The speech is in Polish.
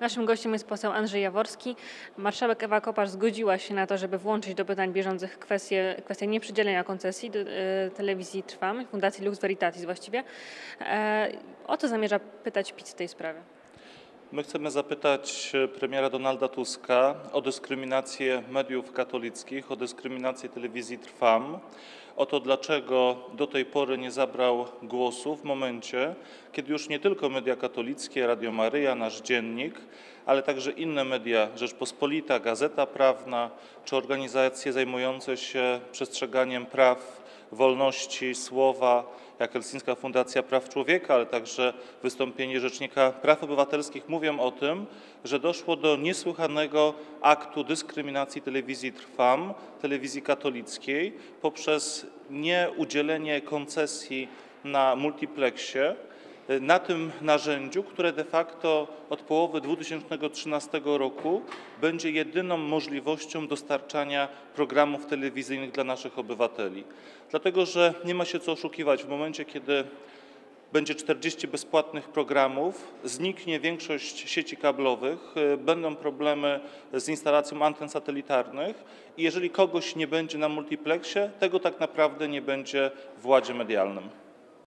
Naszym gościem jest poseł Andrzej Jaworski. Marszałek Ewa Kopacz zgodziła się na to, żeby włączyć do pytań bieżących kwestię, kwestię nieprzydzielenia koncesji do, e, telewizji Trwam, Fundacji Lux Veritatis właściwie. E, o co zamierza pytać PiS w tej sprawie? My chcemy zapytać e, premiera Donalda Tuska o dyskryminację mediów katolickich, o dyskryminację telewizji Trwam, o to, dlaczego do tej pory nie zabrał głosu w momencie, kiedy już nie tylko media katolickie, Radio Maryja, Nasz Dziennik, ale także inne media, Rzeczpospolita, Gazeta Prawna czy organizacje zajmujące się przestrzeganiem praw wolności słowa, jak Helsińska Fundacja Praw Człowieka, ale także wystąpienie Rzecznika Praw Obywatelskich mówią o tym, że doszło do niesłychanego aktu dyskryminacji telewizji Trwam, telewizji katolickiej, poprzez nieudzielenie koncesji na multiplexie na tym narzędziu, które de facto od połowy 2013 roku będzie jedyną możliwością dostarczania programów telewizyjnych dla naszych obywateli. Dlatego, że nie ma się co oszukiwać, w momencie kiedy będzie 40 bezpłatnych programów, zniknie większość sieci kablowych, y, będą problemy z instalacją anten satelitarnych i jeżeli kogoś nie będzie na multiplexie, tego tak naprawdę nie będzie w ładzie medialnym.